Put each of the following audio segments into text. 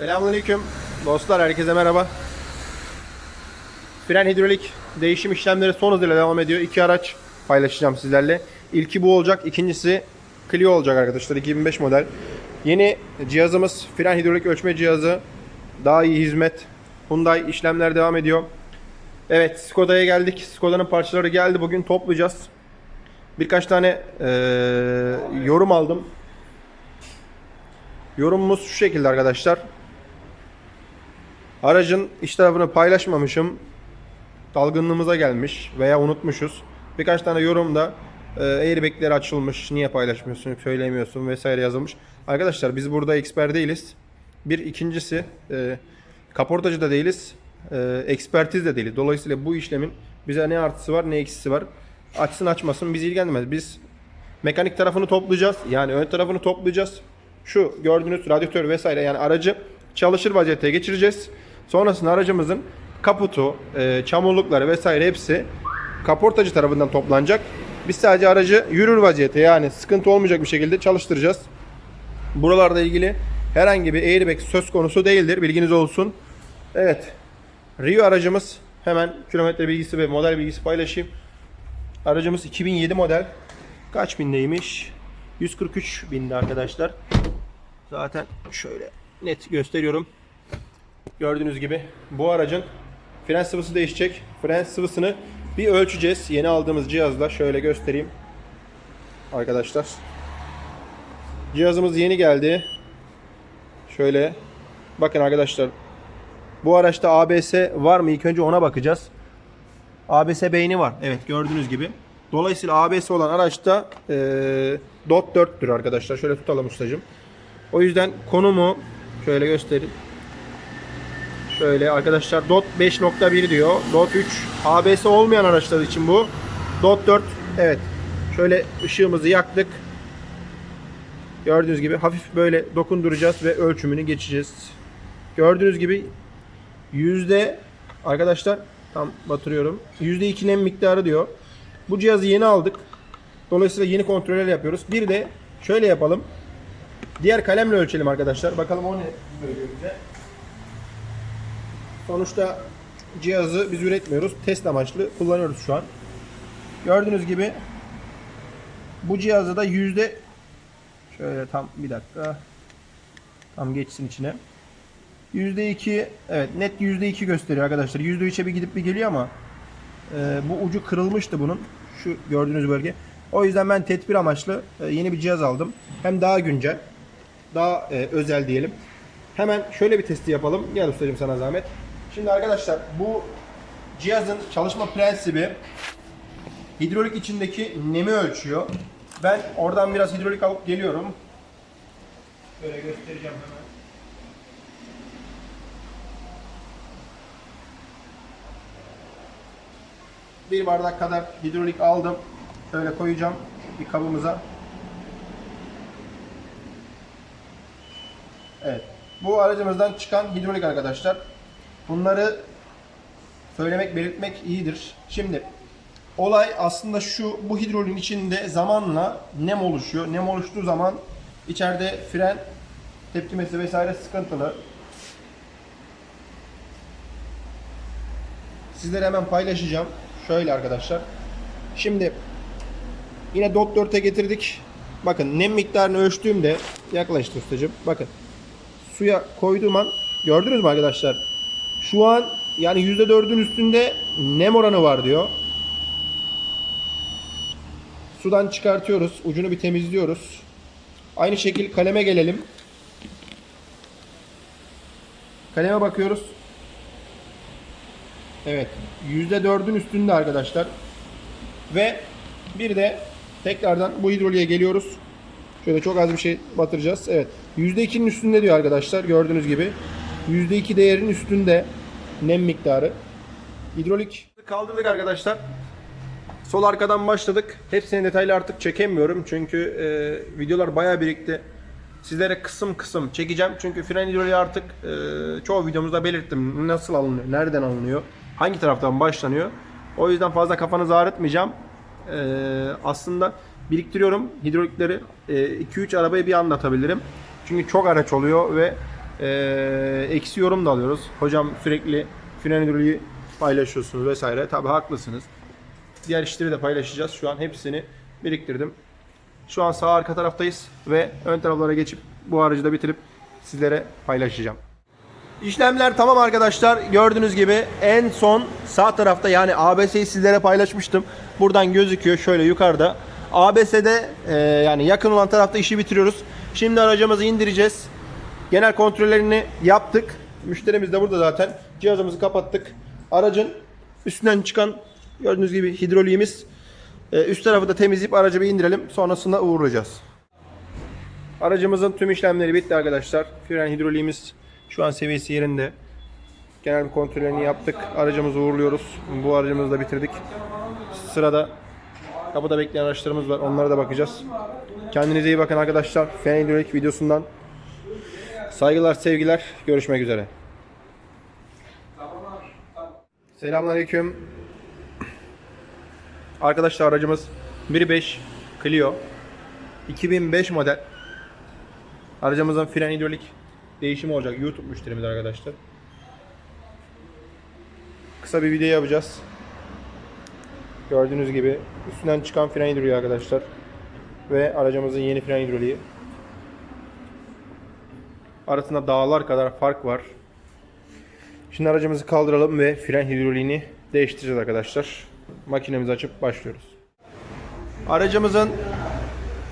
Selamünaleyküm. Dostlar herkese merhaba. Fren hidrolik değişim işlemleri son hızıyla devam ediyor. İki araç paylaşacağım sizlerle. İlki bu olacak. ikincisi Clio olacak arkadaşlar. 2005 model. Yeni cihazımız fren hidrolik ölçme cihazı. Daha iyi hizmet. Hyundai işlemler devam ediyor. Evet Skoda'ya geldik. Skoda'nın parçaları geldi. Bugün toplayacağız. Birkaç tane eee, yorum aldım. Yorumumuz şu şekilde arkadaşlar. Aracın iç tarafını paylaşmamışım. Dalgınlığımıza gelmiş veya unutmuşuz. Birkaç tane yorumda e, airbagleri açılmış, niye paylaşmıyorsun, söylemiyorsun vesaire yazılmış. Arkadaşlar biz burada eksper değiliz. Bir ikincisi e, kaportacı da değiliz, e, ekspertiz de değiliz. Dolayısıyla bu işlemin bize ne artısı var ne eksisi var. Açsın açmasın bizi ilgilendirmez. Biz mekanik tarafını toplayacağız. Yani ön tarafını toplayacağız. Şu gördüğünüz radyatör vesaire yani aracı çalışır vaziyete geçireceğiz. Sonrasında aracımızın kaputu, e, çamurlukları vesaire hepsi kaportacı tarafından toplanacak. Biz sadece aracı yürür vaziyete yani sıkıntı olmayacak bir şekilde çalıştıracağız. Buralarda ilgili herhangi bir airbag söz konusu değildir. Bilginiz olsun. Evet. Rio aracımız hemen kilometre bilgisi ve model bilgisi paylaşayım. Aracımız 2007 model. Kaç bindeymiş? 143 binde arkadaşlar. Zaten şöyle net gösteriyorum. Gördüğünüz gibi bu aracın fren sıvısı değişecek. Fren sıvısını bir ölçeceğiz. Yeni aldığımız cihazla şöyle göstereyim. Arkadaşlar. Cihazımız yeni geldi. Şöyle bakın arkadaşlar. Bu araçta ABS var mı? İlk önce ona bakacağız. ABS beyni var. Evet gördüğünüz gibi. Dolayısıyla ABS olan araçta e, DOT 4'tür arkadaşlar. Şöyle tutalım ustacığım. O yüzden konumu şöyle göstereyim. Şöyle arkadaşlar DOT 5.1 diyor. DOT 3 ABS olmayan araçlar için bu. DOT 4 evet. Şöyle ışığımızı yaktık. Gördüğünüz gibi hafif böyle dokunduracağız ve ölçümünü geçeceğiz. Gördüğünüz gibi yüzde arkadaşlar tam batırıyorum. Yüzde iki nem miktarı diyor. Bu cihazı yeni aldık. Dolayısıyla yeni kontroller yapıyoruz. Bir de şöyle yapalım. Diğer kalemle ölçelim arkadaşlar. Bakalım o ne söylüyor bize. Sonuçta cihazı biz üretmiyoruz. Test amaçlı kullanıyoruz şu an. Gördüğünüz gibi bu cihazı da yüzde şöyle tam bir dakika tam geçsin içine. Yüzde iki evet net yüzde iki gösteriyor arkadaşlar. Yüzde üçe bir gidip bir geliyor ama e, bu ucu kırılmıştı bunun. Şu gördüğünüz bölge. O yüzden ben tedbir amaçlı e, yeni bir cihaz aldım. Hem daha güncel, daha e, özel diyelim. Hemen şöyle bir testi yapalım. Gel ustacığım sana zahmet. Şimdi arkadaşlar bu cihazın çalışma prensibi hidrolik içindeki nemi ölçüyor. Ben oradan biraz hidrolik alıp geliyorum. Böyle göstereceğim hemen. Bir bardak kadar hidrolik aldım. Şöyle koyacağım bir kabımıza. Evet. Bu aracımızdan çıkan hidrolik arkadaşlar. Bunları söylemek, belirtmek iyidir. Şimdi olay aslında şu bu hidroliğin içinde zamanla nem oluşuyor. Nem oluştuğu zaman içeride fren tepkimesi vesaire sıkıntılı. Sizlere hemen paylaşacağım. Şöyle arkadaşlar. Şimdi yine DOT 4'e getirdik. Bakın nem miktarını ölçtüğümde yaklaştı ustacığım. Bakın suya koyduğum an gördünüz mü arkadaşlar? Şu an yani %4'ün üstünde nem oranı var diyor. Sudan çıkartıyoruz. Ucunu bir temizliyoruz. Aynı şekil kaleme gelelim. Kaleme bakıyoruz. Evet. %4'ün üstünde arkadaşlar. Ve bir de tekrardan bu hidroliğe geliyoruz. Şöyle çok az bir şey batıracağız. Evet. %2'nin üstünde diyor arkadaşlar. Gördüğünüz gibi. %2 değerin üstünde nem miktarı. Hidrolik kaldırdık arkadaşlar. Sol arkadan başladık. Hepsini detaylı artık çekemiyorum. Çünkü e, videolar bayağı birikti. Sizlere kısım kısım çekeceğim. Çünkü fren hidroliği artık e, çoğu videomuzda belirttim. Nasıl alınıyor, nereden alınıyor, hangi taraftan başlanıyor. O yüzden fazla kafanızı ağrıtmayacağım. E, aslında biriktiriyorum hidrolikleri. 2-3 arabayı bir anlatabilirim. Çünkü çok araç oluyor ve Ee, eksi yorum da alıyoruz. Hocam sürekli fren hidroliği paylaşıyorsunuz vesaire. Tabi haklısınız. Diğer işleri de paylaşacağız. Şu an hepsini biriktirdim. Şu an sağ arka taraftayız ve ön taraflara geçip bu aracı da bitirip sizlere paylaşacağım. İşlemler tamam arkadaşlar. Gördüğünüz gibi en son sağ tarafta yani ABS'yi sizlere paylaşmıştım. Buradan gözüküyor şöyle yukarıda. ABS'de e, yani yakın olan tarafta işi bitiriyoruz. Şimdi aracımızı indireceğiz. Genel kontrollerini yaptık. Müşterimiz de burada zaten. Cihazımızı kapattık. Aracın üstünden çıkan gördüğünüz gibi hidroliğimiz. E, üst tarafı da temizleyip aracı bir indirelim. Sonrasında uğurlayacağız. Aracımızın tüm işlemleri bitti arkadaşlar. Fren hidroliğimiz şu an seviyesi yerinde. Genel bir kontrollerini yaptık. Aracımızı uğurluyoruz. Bu aracımızı da bitirdik. Sırada kapıda bekleyen araçlarımız var. Onlara da bakacağız. Kendinize iyi bakın arkadaşlar. Fren hidrolik videosundan saygılar, sevgiler. Görüşmek üzere. Selamünaleyküm. Arkadaşlar aracımız 1.5 Clio 2005 model. Aracımızın fren hidrolik değişimi olacak. YouTube müşterimiz arkadaşlar. Kısa bir video yapacağız. Gördüğünüz gibi üstünden çıkan fren hidroliği arkadaşlar. Ve aracımızın yeni fren hidroliği. Arasında dağlar kadar fark var. Şimdi aracımızı kaldıralım ve fren hidroliğini değiştireceğiz arkadaşlar. Makinemizi açıp başlıyoruz. Aracımızın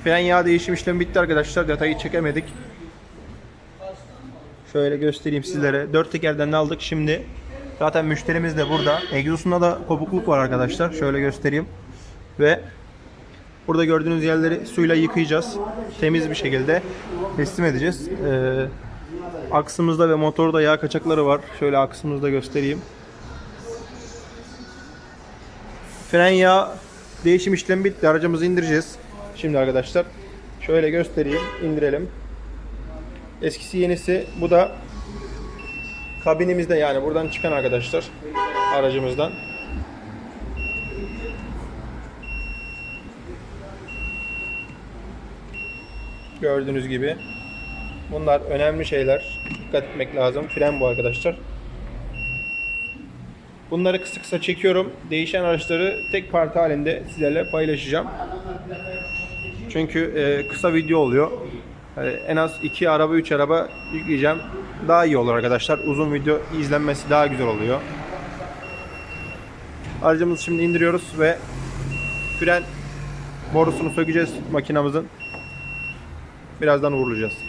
fren yağ değişim işlemi bitti arkadaşlar. Detayı çekemedik. Şöyle göstereyim sizlere. Dört tekerden de aldık. Şimdi zaten müşterimiz de burada. Egzosunda da kopukluk var arkadaşlar. Şöyle göstereyim. Ve burada gördüğünüz yerleri suyla yıkayacağız. Temiz bir şekilde teslim edeceğiz. Ee, aksımızda ve motorda yağ kaçakları var. Şöyle aksımızda göstereyim. Fren yağ değişim işlemi bitti. Aracımızı indireceğiz. Şimdi arkadaşlar şöyle göstereyim. indirelim. Eskisi yenisi bu da kabinimizde yani buradan çıkan arkadaşlar aracımızdan. Gördüğünüz gibi bunlar önemli şeyler. Dikkat etmek lazım. Fren bu arkadaşlar. Bunları kısa kısa çekiyorum. Değişen araçları tek parti halinde sizlerle paylaşacağım. Çünkü e, kısa video oluyor. E, en az 2 araba 3 araba yükleyeceğim. Daha iyi olur arkadaşlar. Uzun video izlenmesi daha güzel oluyor. Aracımızı şimdi indiriyoruz ve fren borusunu sökeceğiz makinamızın. Birazdan uğurlayacağız.